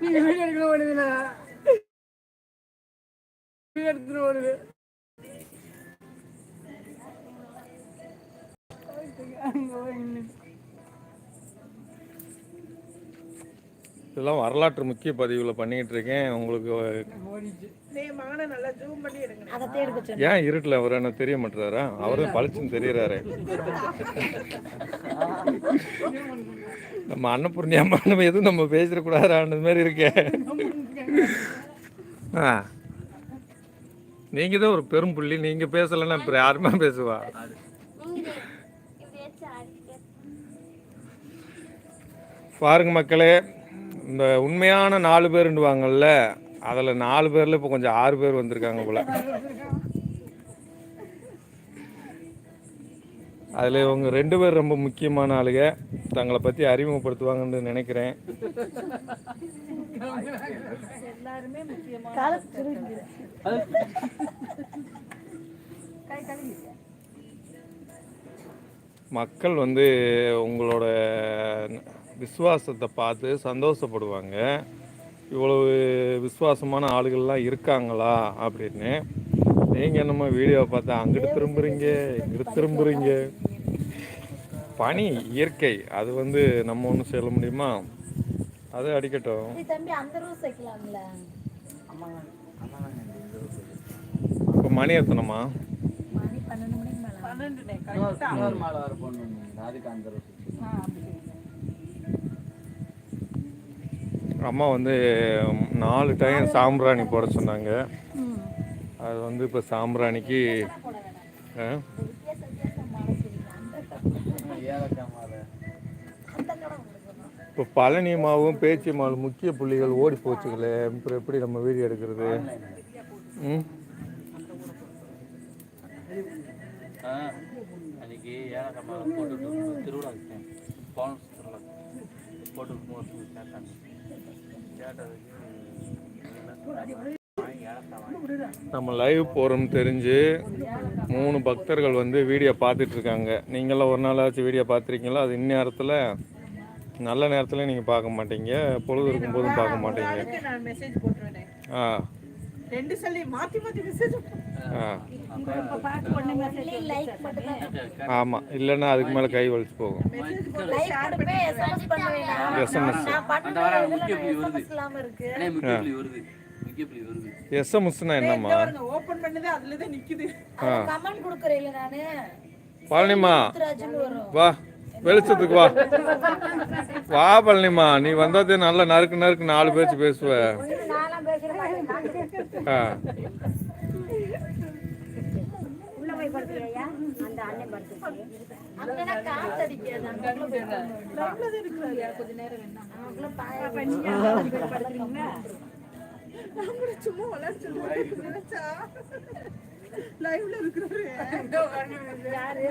நீங்க வீடியோ எடுக்க ஓடுதுண்ணா வீடியோ எடுத்துட்டு ஓடுது அங்க இதெல்லாம் வரலாற்று முக்கிய பதிவுகளை பண்ணிக்கிட்டு இருக்கேன். உங்களுக்கு ஓடிச்சு நீ மகனை நல்லா ஜூம் பண்ணி எடுங்க. அதை எடுக்க சொன்னேன். ஏன் இருட்டில் அவர் என்ன தெரிய மாட்டாரா அவரும் பளிச்சுன்னு தெரியறாரு. நம்ம அன்னபூர்ணி அம்மா நம்ம எதுவும் நம்ம பேசிடக்கூடாதான்றது மாதிரி இருக்கே. ஆ. நீங்க தான் ஒரு பெரும் புள்ளி. நீங்க பேசலைன்னா அப்புறம் யாருமே பேசுவா? பாருங்க மக்களே இந்த உண்மையான நாலு பேருண்டுவாங்கல்ல அதில் நாலு பேரில் இப்போ கொஞ்சம் ஆறு பேர் வந்திருக்காங்க போல். அதில் இவங்க ரெண்டு பேர் ரொம்ப முக்கியமான ஆளுங்க தங்களை பற்றி அறிமுகப்படுத்துவாங்கன்னு நினைக்கிறேன். மக்கள் வந்து உங்களோட விசுவாசத்தை பார்த்து சந்தோஷப்படுவாங்க. இவ்வளவு விசுவாசமான ஆளுகள்லாம் இருக்காங்களா அப்படின்னு. நீங்கள் என்னமோ வீடியோவை பார்த்தா அங்கிட்டு திரும்புறீங்க இங்கிட்டு திரும்புறீங்க. பனி இயற்கை அது வந்து நம்ம ஒன்றும் சொல்ல முடியுமா? அது அடிக்கட்டும். இப்போ மணி எத்தனமா மணி பன்னெண்டு மணிக்கு மேல. பன்னெண்டு அதுக்கு அந்த அம்மா வந்து நாலு டைம் சாம்பிராணி போட சொன்னாங்க. அது வந்து இப்போ சாம்பிராணிக்கு இப்போ பழனி மாவும் பேச்சி மாவும் முக்கிய புள்ளிகள் ஓடி போச்சுங்களே. அப்புறம் எப்படி நம்ம வீடியோ எடுக்கிறது? ம்? அன்னைக்கு ஏலக்காய் மாலை போட்டுட்டு திருவிழா போன திருவிழா போட்டு போட்டு கேட்டாங்க. கேட்டதுக்கு நம்ம லைவ் போகிறோம்னு தெரிஞ்சு மூணு பக்தர்கள் வந்து வீடியோ பார்த்துட்டு இருக்காங்க. நீங்களாம் ஒரு நாளாச்சும் வீடியோ பார்த்துருக்கீங்களா? அது இந்நேரத்தில் நல்ல நேரத்தில் நீங்கள் பார்க்க மாட்டீங்க. பொழுது இருக்கும்போதும் பார்க்க மாட்டீங்க. ஆ. ரெண்டு சொல்லி மாத்தி மாத்தி மெசேஜ் ஆமாம் இல்லைன்னா அதுக்கு மேலே கை வலிச்சு போகும். எஸ்எம்எஸ் எஸ்எம்எஸ்னா என்னம்மா? ஓபன் பண்ணது அதுல தான் நிக்குது அது கமெண்ட் கொடுக்குறேன் இல்ல நானு. பழனிமா வா வெளிச்சத்துக்கு வா. வா பழனிமா நீ வந்தாதே நல்ல நறுக்கு நறுக்கு நாலு பேச்சு பேசுவ. ஆ. போய் படுத்துறியா அந்த அண்ணன் படுத்துருக்கு சும்மா சொல்லுவாங்க நினைச்சா? லைவ்ல இருக்கிறாரு யாரு?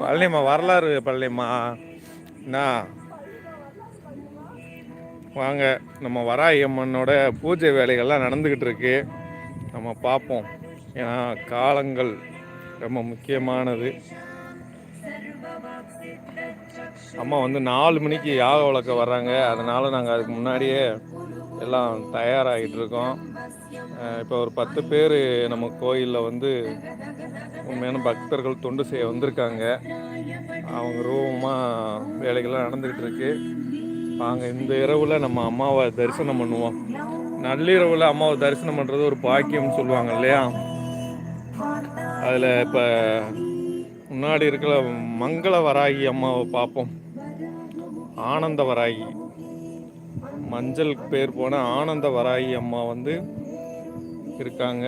பழனிமா வரலாறு பழனிமா என்ன வாங்க நம்ம வராயம்மனோட அம்மனோட பூஜை வேலைகள்லாம் நடந்துக்கிட்டு இருக்கு நம்ம பார்ப்போம் ஏன்னா காலங்கள் ரொம்ப முக்கியமானது. அம்மா வந்து நாலு மணிக்கு யாக வளர்க்க வர்றாங்க. அதனால் நாங்கள் அதுக்கு முன்னாடியே எல்லாம் தயாராகிட்டு இருக்கோம் இப்போ ஒரு பத்து பேர் நம்ம கோயிலில் வந்து உண்மையான பக்தர்கள் தொண்டு செய்ய வந்திருக்காங்க. அவங்க ரூபமாக வேலைகள்லாம் நடந்துக்கிட்டு இருக்குது நாங்கள் இந்த இரவில் நம்ம அம்மாவை தரிசனம் பண்ணுவோம். நள்ளிரவில் அம்மாவை தரிசனம் பண்ணுறது ஒரு பாக்கியம்னு சொல்லுவாங்க இல்லையா? அதில் இப்போ முன்னாடி இருக்கிற மங்கள வராகி அம்மாவை பார்ப்போம். ஆனந்த வராகி. மஞ்சள் பேர் போன ஆனந்த வராகி அம்மா வந்து இருக்காங்க.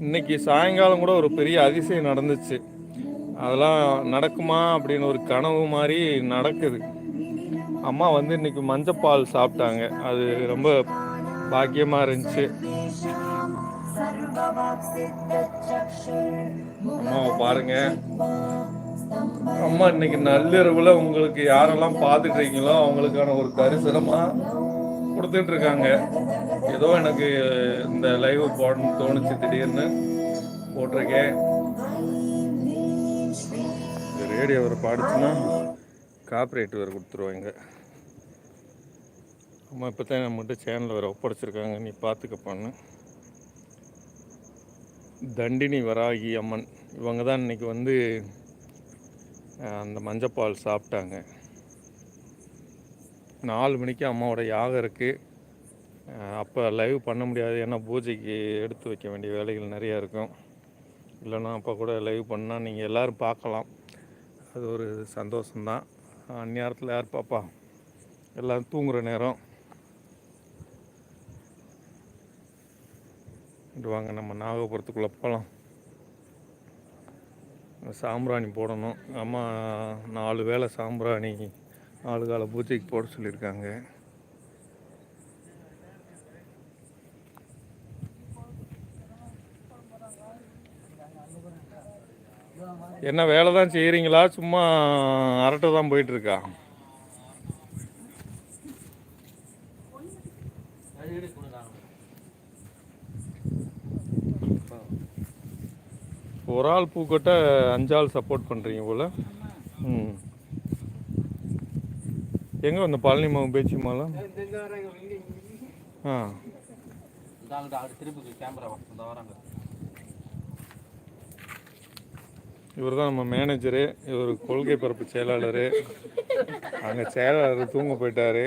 இன்னைக்கு சாயங்காலம் கூட ஒரு பெரிய அதிசயம் நடந்துச்சு. அதெல்லாம் நடக்குமா அப்படின்னு ஒரு கனவு மாதிரி நடக்குது. அம்மா வந்து இன்னைக்கு மஞ்சப்பால் சாப்பிட்டாங்க. அது ரொம்ப பாக்கியமாக இருந்துச்சு. அம்மாவை பாருங்க. அம்மா இன்னைக்கு நள்ளிரவுல உங்களுக்கு யாரெல்லாம் பார்த்துட்ருக்கீங்களோ அவங்களுக்கான ஒரு தரிசனமா கொடுத்துட்டு இருக்காங்க ஏதோ எனக்கு இந்த லைவ் போடணும் தோணுச்சு திடீர்னு போட்டிருக்கேன். ரேடியோ ஒரு பாடுச்சுன்னா காப்பரேட் வேறு கொடுத்துருவாங்க. அம்மா இப்போ தான் நம்மகிட்ட சேனலில் வேறு ஒப்படைச்சிருக்காங்க. நீ பார்த்துக்கப்பான்னு தண்டினி வராகி அம்மன். இவங்க தான் இன்னைக்கு வந்து அந்த மஞ்சப்பால் சாப்பிட்டாங்க. நாலு மணிக்கு அம்மாவோட யாகம் இருக்குது அப்போ லைவ் பண்ண முடியாது. ஏன்னா பூஜைக்கு எடுத்து வைக்க வேண்டிய வேலைகள் நிறையா இருக்கும். இல்லைன்னா அப்போ கூட லைவ் பண்ணால் நீங்கள் எல்லோரும் பார்க்கலாம். அது ஒரு சந்தோஷம்தான். அந்நேரத்தில் யார் பாப்பா? எல்லோரும் தூங்குகிற நேரம். வாங்க நம்ம நாகபுரத்துக்குள்ளே போகலாம் சாம்பிராணி போடணும். அம்மா நாலு வேளை சாம்பிராணி நாலு கால பூஜைக்கு போட சொல்லியிருக்காங்க. என்ன வேலை தான் செய்கிறீங்களா சும்மா அரட்டை தான் போயிட்டுருக்கா. ஒரு ஆள் பூக்கொட்டை அஞ்சாள் சப்போர்ட் பண்ணுறீங்க போல். ம். எங்கே வந்த பழனி மாவு பேச்சு மாலாம் ஆ. திருப்பி கேமரா வராங்க. இவர் தான் நம்ம மேனேஜரு இவர் கொள்கை பரப்பு செயலாளர். அங்கே செயலாளர் தூங்க போயிட்டாரு.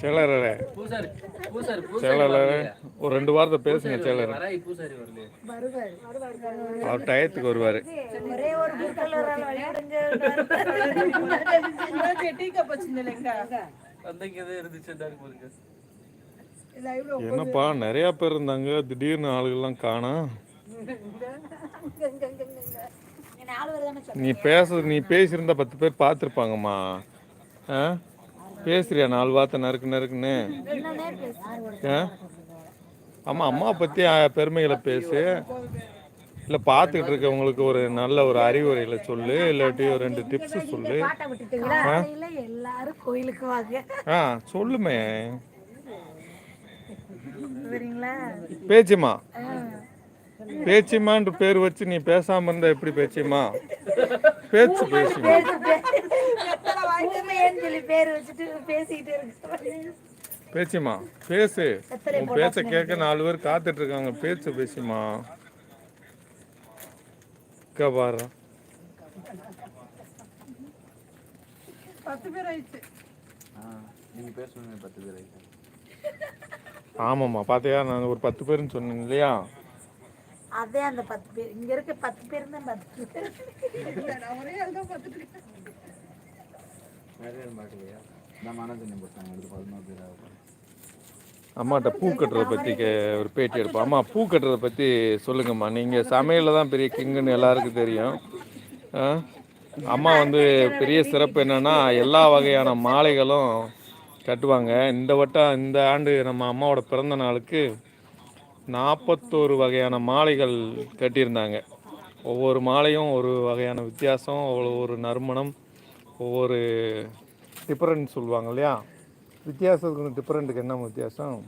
செயலாளரே. செயலாளர் ஒரு ரெண்டு வாரத்தை பேசுங்க செயலாளர். அவர் டயத்துக்கு வருவார். என்னப்பா நிறையா பேர் இருந்தாங்க. திடீர்னு ஆளுகள்லாம் காணோம் நீ பேசுறது நீ பேசியிருந்தா பத்து பேர் பார்த்துருப்பாங்கம்மா. ஆ? பேசுறியா? நாலு வார்த்தை நறுக்கு நறுக்குன்னு. ஆ? ஆமாம் அம்மா பற்றி பெருமைகளை பேசு. இல்லை பார்த்துக்கிட்டு இருக்கவங்களுக்கு ஒரு நல்ல ஒரு அறிவுரைகளை சொல்லு. இல்லாட்டி ஒரு ரெண்டு டிப்ஸ் சொல்லு. பாட்டை விட்டுட்டீங்களா காலையில எல்லாரும் கோயிலுக்கு வாங்க. ஆ சொல்லுமே. சரிங்களா? பேச்சுமா. பேச்சுமான்ற பேர் வச்சு நீ பேசாம இருந்தா எப்படி பேச்சுமா பேச்சு பேசுமா ஊமையன்னு பேச்சுமா பேசு. உன் பேச்ச கேட்க நாலு பேர் காத்துட்டு இருக்காங்க. பேச்சு பேசுமா பாரு. ஆமாம்மா பார்த்தியா நான் ஒரு பத்து பேருன்னு சொன்னீங்க இல்லையா? அதே அந்த பத்து பேர். இங்க இருக்க பத்து பேர் தான் பத்து பேர். ஒரே ஆள் தான் அம்மாட்ட பூ கட்டுறதை பற்றி ஒரு பேட்டி எடுப்போம். அம்மா பூ கட்டுறதை பற்றி சொல்லுங்கம்மா. நீங்கள் சமையலில் தான் பெரிய கிங்குன்னு எல்லாருக்கும் தெரியும்? அம்மா வந்து பெரிய சிறப்பு என்னன்னா எல்லா வகையான மாலைகளும் கட்டுவாங்க. இந்த வட்டம் இந்த ஆண்டு நம்ம அம்மாவோட பிறந்த நாளுக்கு நாற்பத்தோரு வகையான மாலைகள் கட்டியிருந்தாங்க. ஒவ்வொரு மாலையும் ஒரு வகையான வித்தியாசம் ஒவ்வொரு நறுமணம் ஒவ்வொரு டிஃப்ரெண்ட் சொல்லுவாங்க இல்லையா? வித்தியாசத்துக்கு டிஃப்ரெண்ட்டுக்கு என்ன வித்தியாசம்?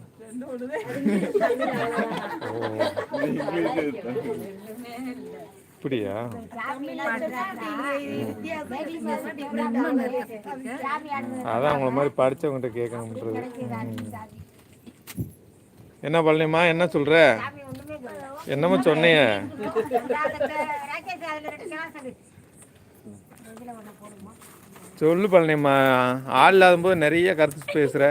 இப்படியா அதான் உங்களை மாதிரி படித்தவங்ககிட்ட கேட்கணுன்றது என்ன பழனிமா என்ன சொல்ற? என்னம்மா சொன்னீங்க? சொல்லு பழனிம்மா ஆள் இல்லாத போது நிறைய கருத்து பேசுகிற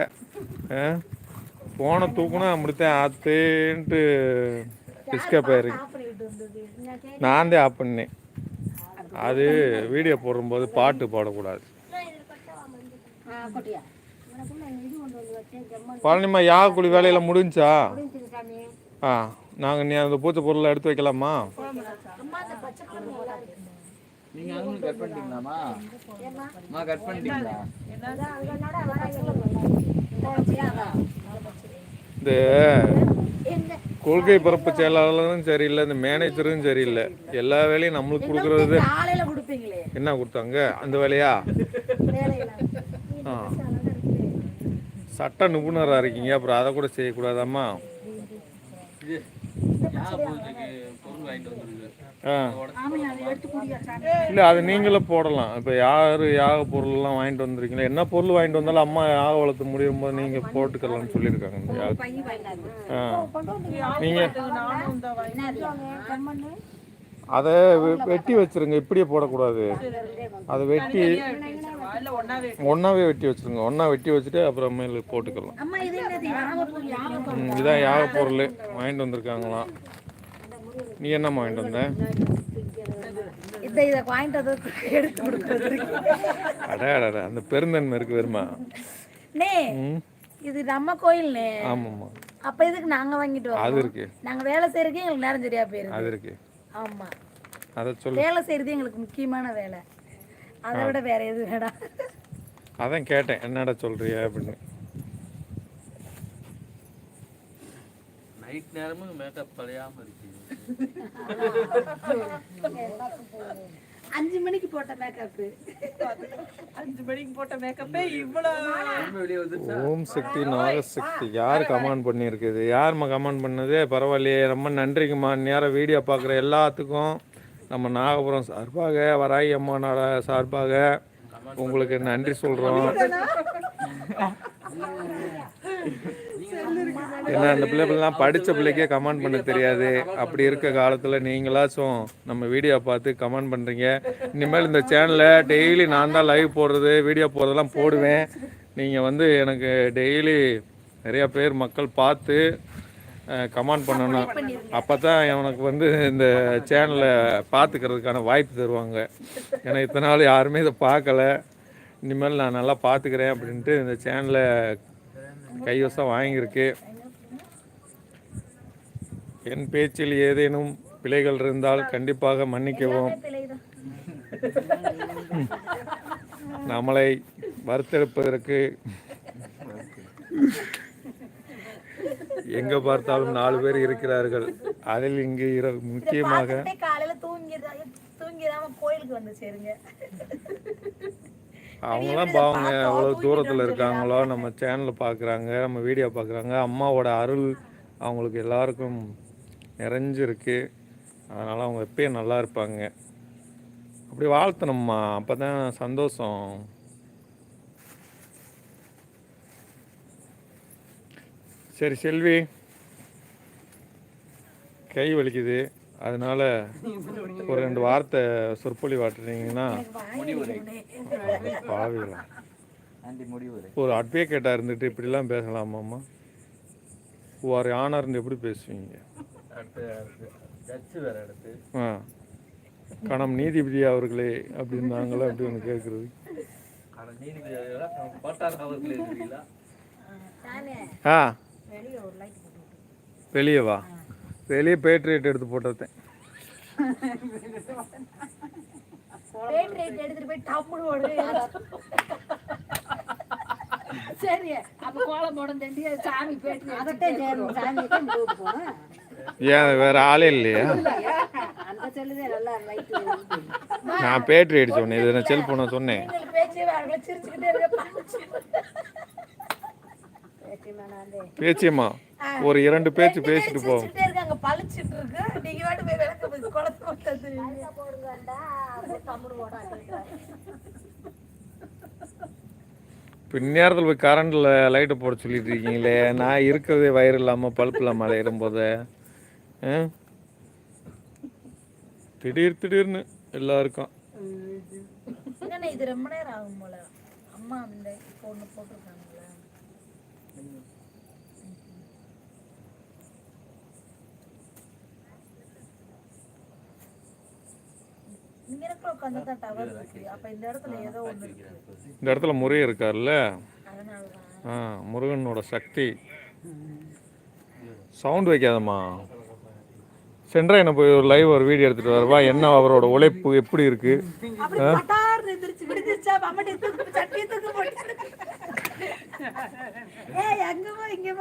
ஃபோனை தூக்குனா முடித்தேன் ஆத்துன்ட்டு டிஸ்கப் ஆயிருக்கு. நான் தான் ஆப் பண்ணேன். அது வீடியோ போடும்போது பாட்டு பாடக்கூடாது. பழனிம்மா யாகுழி வேலையெல்லாம் முடிஞ்சா? ஆ நாங்கள் நீ அந்த பூச்சை பொருளை எடுத்து வைக்கலாமா? நீங்க அதுவும் கட் பண்ணிட்டீங்களாமா அம்மா கட் பண்ணிட்டீங்களா? இந்த கொள்கை பரப்பு செயலாளரும் சரியில்லை இந்த மேனேஜரும் சரியில்லை. எல்லா வேலையும் நம்மளுக்கு கொடுக்கறது. என்ன கொடுத்தாங்க? அந்த வேலையா? ஆ. சட்ட நிபுணராக இருக்கீங்க. அப்புறம் அதை கூட செய்யக்கூடாதாம்மா? இல்லை அது நீங்களும் போடலாம். இப்போ யார் யாக பொருள்லாம் வாங்கிட்டு வந்திருக்கீங்களா? என்ன பொருள் வாங்கிட்டு வந்தாலும் அம்மா யாக வளர்த்து முடியும் போது நீங்கள் போட்டுக்கலாம்னு சொல்லியிருக்காங்க ஆ. நீங்கள் அதை வெட்டி வச்சிருங்க. இப்படியே போடக்கூடாது. அதை வெட்டி ஒன்றாவே வெட்டி வச்சிருங்க. ஒன்றா வெட்டி வச்சுட்டு அப்புறமேல் போட்டுக்கலாம். அம்மா இது என்னது? யாகம் யாகம் ம், இதான் யாக பொருள். வாங்கிட்டு வந்திருக்காங்களாம். நீ என்னம்மா வாங்கிட்டு வந்த? அட அந்த பெருந்தன்மை இருக்கு வருமா இது நம்ம கோயில்னே ஆமாம்மா. அப்ப இதுக்கு நாங்க வாங்கிட்டு அது இருக்கு. நாங்க வேலை செய்யறதுக்கு எங்களுக்கு நேரம் சரியா போயிருது. அது இருக்கு. ஆமா. அதை சொல்லு. வேலை செய்யறது எங்களுக்கு முக்கியமான வேலை. அதை விட வேற எதுவும் வேணாம் அதான் கேட்டேன் என்னடா சொல்றிய அப்படின்னு. நைட் நேரமும் மேக்கப் இருக்கு. அஞ்சு மணிக்கு போட்ட மேக்கப் அஞ்சு மணிக்கு போட்ட மேக்கப்பே இவ்வளவு. வெளியே வந்து ஓம் சக்தி நாகசக்தி யார் கமெண்ட் பண்ணியிருக்குது? யாரும்மா கமெண்ட் பண்ணது? பரவாயில்லையே ரொம்ப நன்றிங்கம்மா. நேரம் வீடியோ பார்க்குற எல்லாத்துக்கும் நம்ம நாகபுரம் சார்பாக வராய் அம்மானோட சார்பாக உங்களுக்கு நன்றி சொல்கிறோம் ஏன்னா அந்த பிள்ளைகள்லாம் படித்த பிள்ளைக்கே கமெண்ட் பண்ண தெரியாது. அப்படி இருக்க காலத்தில் நீங்களாச்சும் நம்ம வீடியோ பார்த்து கமெண்ட் பண்ணுறீங்க இனிமேல் இந்த சேனலில் டெய்லி நான் தான் லைவ் போடுறது வீடியோ போடுறதெல்லாம் போடுவேன். நீங்கள் வந்து எனக்கு டெய்லி நிறையா பேர் மக்கள் பார்த்து கமெண்ட் பண்ணணும் அப்போ தான் எனக்கு வந்து இந்த சேனலை பார்த்துக்கிறதுக்கான வாய்ப்பு தருவாங்க. ஏன்னா இத்தனை நாள் யாருமே இதை பார்க்கல இனிமேல் நான் நல்லா பார்த்துக்கிறேன் அப்படின்ட்டு இந்த சேனலை கைவசம் வாங்கியிருக்கு. என் பேச்சில் ஏதேனும் பிழைகள் இருந்தால் கண்டிப்பாக மன்னிக்கவும். நம்மளை வறுத்தெடுப்பதற்கு எங்க பார்த்தாலும் நாலு பேர் இருக்கிறார்கள். அதில் இங்கு இர- முக்கியமாக காலையில தூங்கிடுறா தூங்கிடாம கோயிலுக்கு வந்து சேருங்க. அவங்களாம் பாவங்க எவ்வளோ தூரத்தில் இருக்காங்களோ நம்ம சேனலை பார்க்குறாங்க நம்ம வீடியோ பார்க்குறாங்க அம்மாவோட அருள் அவங்களுக்கு எல்லாருக்கும் நிறைஞ்சிருக்கு. அதனால் அவங்க எப்பயும் நல்லா இருப்பாங்க. அப்படி வாழ்த்தணும்மா. அப்போ தான் சந்தோஷம். சரி செல்வி. கை வலிக்குது. அதனால ஒரு ரெண்டு வார்த்தை சொற்பொழி வாட்டுறீங்கன்னா முடிவு ஒரு அட்வொகேட்டாக இருந்துட்டு இப்படிலாம் பேசலாமாம்மா? ஒரு ஆனாக இருந்து எப்படி பேசுவீங்க? அடுத்து அடுத்து ஜட்ஜு வேற அடுத்து ஆ கணம் நீதிபதி அவர்களே? அப்படின்னாங்களா அப்படி ஒன்று கேட்குறது ஆ. வெளியே ஒரு லைட் போட்டு வெளியே வா வெளியே பேட்ரியட் எடுத்து போட்டதேன் பேட்டரி எடுத்துட்டு போய் டம்முன்னு ஓடு சரி அப்ப கோலம் போட தண்டி சாமி பேட்டரி அதட்டே சேரும். சாமி போனேன் ஏன் வேற ஆளே இல்லையா? அந்த சொல்லுதே நல்லா லைட்டு நான் பேட்டரி அடிச்ச உடனே இது நான் செல்போனை சொன்னேன் நீங்கள் பேச்சு அவங்கள சிரிச்சுக்கிட்டே இருக்க பேச்சு மேனாந்தே பேச்சியம்மா ஒரு இரண்டு பேச்சு பேசிட்டு போவோம் போய் போடா பின்னேரத்தில் போய் கரண்டில் லைட்டை போட சொல்லிட்டு இருக்கீங்களே. நான் இருக்கிறதே வயிறு இல்லாமல் பழுப்பு இல்லாமல் அலையிடும் போது? திடீர் திடீர்னு எல்லாருக்கும். இது ரொம்ப நேரம் ஆகும் போல. அம்மா இந்த இப்போ ஒன்று போட்டிருக்காங்களா இங்க இருக்கிற உட்காந்து தான் டவர் இருக்கு அப்ப இந்த இடத்துல ஏதோ ஒண்ணு இருக்கு. இந்த இடத்துல முருகன் இருக்கார்ல? ஆ முருகனோட சக்தி. சவுண்ட் வைக்காதம்மா. சென்ட்ராயனை போய் ஒரு லைவ் ஒரு வீடியோ எடுத்துட்டு வருவா என்ன அவரோட உழைப்பு? எப்படி இருக்கு அப்படி பட்டார்னு எந்திரிச்சு விடுதிச்சா மம்மட்டி தூக்கு சட்டி தூக்கு போட்டு ஏய் அங்க போ இங்க போட்டு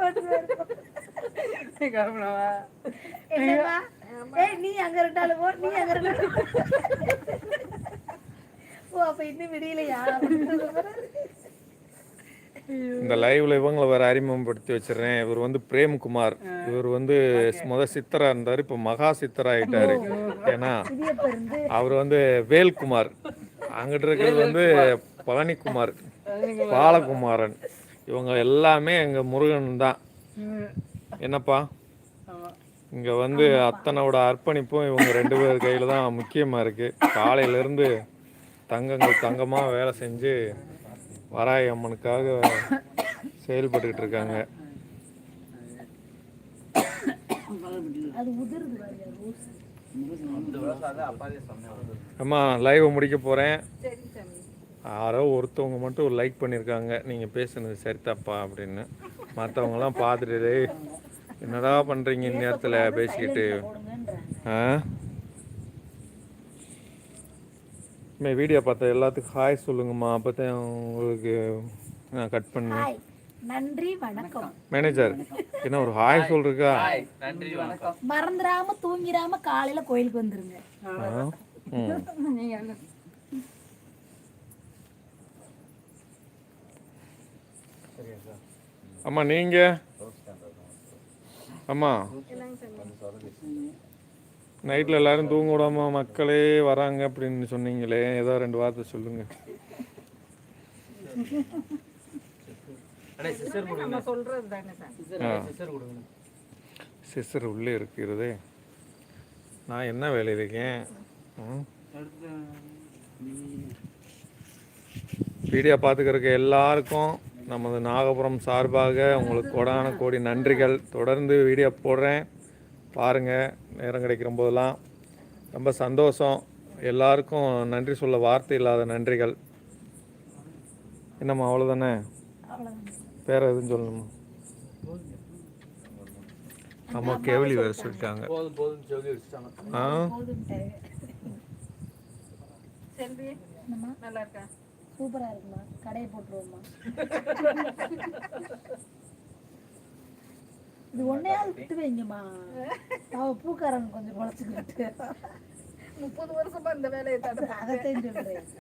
கருமணவா என்னவா ஏய் நீ அங்க இருந்தாலும் போ நீ அங்க இருந்தாலும் ஓ அப்ப இன்னும் விடியலையா? இந்த லைவ்ல இவங்களை வேற அறிமுகப்படுத்தி வச்சிடுறேன். இவர் வந்து பிரேம்குமார். இவர் வந்து முத சித்தரா இருந்தார் இப்போ மகா சித்தரா ஆயிட்டாரு ஏன்னா அவர் வந்து வேல்குமார். அங்கிட்டு இருக்கிறது வந்து பழனிக்குமார். பாலகுமாரன். இவங்க எல்லாமே எங்க முருகன் தான். என்னப்பா? இங்க வந்து அத்தனோட அர்ப்பணிப்பும் இவங்க ரெண்டு பேர் கையில தான் முக்கியமா இருக்கு. காலையில இருந்து தங்கங்கள் தங்கமா வேலை செஞ்சு வராய் அம்மனுக்காக செயல்பட்டுக்கிட்டு இருக்காங்க. அம்மா லைவ் முடிக்க போறேன். யாரோ ஒருத்தவங்க மட்டும் ஒரு லைக் பண்ணியிருக்காங்க நீங்கள் பேசுனது சரிதாப்பா அப்படின்னு. மற்றவங்கலாம் பார்த்துட்டு "டேய், என்னடா பண்ணுறீங்க இந்நேரத்தில் பேசிக்கிட்டு. ஆ? மே வீடியோ பார்த்த எல்லாத்துக்கும் ஹாய் சொல்லுங்கம்மா. அப்போ தான் உங்களுக்கு நான் கட் பண்ணேன் ஹாய் நன்றி வணக்கம். மேனேஜர் என்ன ஒரு ஹாய் சொல்றீக்கா? ஹாய் நன்றி வணக்கம். மறந்துடாம தூங்கிடாம காலையில கோயிலுக்கு வந்துருங்க ஆ ம் அம்மா நீங்க? அம்மா. நைட்ல எல்லாரும் தூங்க விடாம மக்களே வராங்க அப்படின்னு சொன்னீங்களே. ஏதோ ரெண்டு வார்த்தை சொல்லுங்க. அடே சிஸ்டர் கொடுங்க நம்ம சொல்றது தானே சார்? சிஸ்டர் சிஸ்டர் கொடுங்க. சிஸ்டர் உள்ளே இருக்கிறதே. நான் என்ன வேலையில் இருக்கேன்? ம்? வீடியோ பார்த்துக்கிறக்க எல்லாருக்கும் நமது நாகபுரம் சார்பாக உங்களுக்கு கொடான கோடி நன்றிகள். தொடர்ந்து வீடியோ போடுறேன். பாருங்கள் நேரம் கிடைக்கிற போதெல்லாம் ரொம்ப சந்தோஷம். எல்லாருக்கும் நன்றி சொல்ல வார்த்தை இல்லாத நன்றிகள். என்னம்மா அவ்வளோதானே வேறு எதுவும் சொல்லணுமா? ஆமா கேவலி வேறு சொல்லிட்டாங்க. ஆ? செல்வி நல்லா இருக்கா? சூப்பரா இருக்குமா? கடையை போட்டுருவோம்மா இது ஒன்னையாவது விட்டு வைங்கம்மா. அவ பூக்காரன் கொஞ்சம் குழச்சுக்கிட்டு. முப்பது வருஷமா இந்த வேலையை அதைத்தான் சொல்றேன்.